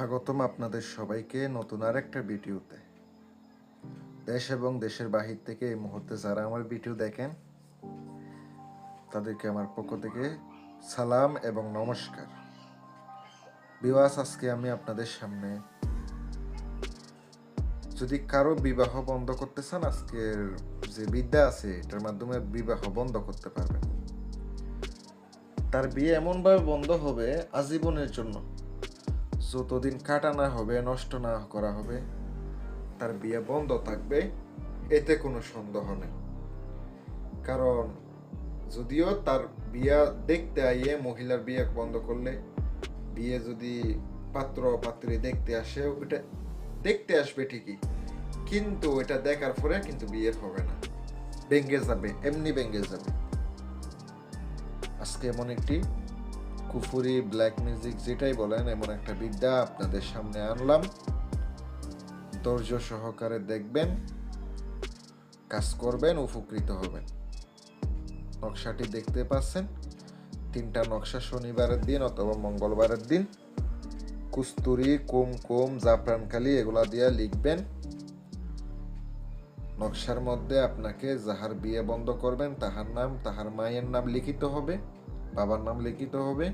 স্বাগতম আপনাদের সবাইকে নতুন আর একটা ভিডিওতে। দেশ এবং দেশের বাহির থেকে এই মুহূর্তে যারা আমার ভিডিও দেখেন, তাদেরকে আমার পক্ষ থেকে সালাম এবং নমস্কার। বিবাস আজকে আমি আপনাদের সামনে যদি কারও বিবাহ বন্ধ করতে চান, আজকের যে বিদ্যা আছে, এটার মাধ্যমে বিবাহ বন্ধ করতে পারবেন। তার বিয়ে এমনভাবে বন্ধ হবে আজীবনের জন্য। যতদিন কাটা না হবে, নষ্ট না করা হবে, তার বিয়ে বন্ধ থাকবে, এতে কোনো সন্দেহ নেই। কারণ যদিও তার বিয়া দেখতে আইয়ে মহিলার বিয়ে বন্ধ করলে, বিয়ে যদি পাত্র পাত্রী দেখতে আসে ওটা দেখতে আসবে ঠিকই, কিন্তু এটা দেখার পরে কিন্তু বিয়ে হবে না। ভেঙ্গে যাবে, এমনি ভেঙ্গে যাবে। আজকে এমন একটি কুফুরি ব্ল্যাক মিউজিক যেটাই বলেন, এমন একটা বিদ্যা আপনাদের সামনে আনলাম। ধৈর্য সহকারে দেখবেন, কাজ করবেন, উপকৃত হবেন। নকশাটি দেখতে পাচ্ছেন। তিনটা নকশা শনিবারের দিন অথবা মঙ্গলবারের দিন। কুস্তুরি কুমকুম জাফরানখালি এগুলা দিয়ে লিখবেন। নকশার মধ্যে আপনাকে যাহার বিয়ে বন্ধ করবেন, তাহার নাম, তাহার মায়ের নাম লিখিত হবে। বাবার নাম লিখিত হবে।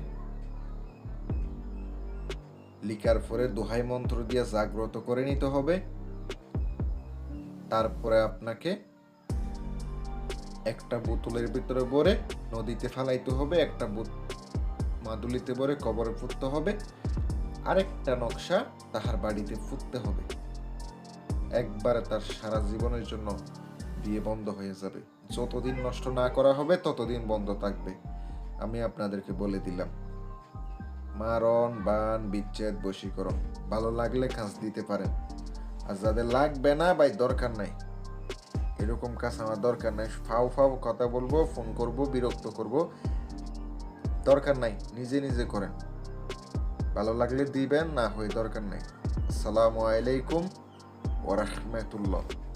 লিখার পরে দোহাই মন্ত্র দিয়ে জাগ্রত করে নিতে হবে। তারপরে আপনাকে একটা বোতলের ভিতরে ভরে নদীতে ফেলাইতে হবে, একটা মাদুলিতে ভরে কবরে ফুটতে হবে, আরেকটা নকশা তাহার বাড়িতে ফুটতে হবে। একবারে তার সারা জীবনের জন্য বিয়ে বন্ধ হয়ে যাবে। যতদিন নষ্ট না করা হবে, ততদিন বন্ধ থাকবে। আমি আপনাদেরকে বলে দিলাম। মারণ, বান, বিচ্ছেদ, বশীকরণ, ভালো লাগলে কাজ দিতে পারেন। আর যাদের লাগবে না ভাই, দরকার নাই। এরকম কাজ আমার দরকার নাই। ফাও ফাও কথা বলব, ফোন করব, বিরক্ত করব। দরকার নাই, নিজে নিজে করেন। ভালো লাগলে দিবেন, না হয়ে দরকার নাই। আসসালামু আলাইকুম ওরহমতুল্লাহ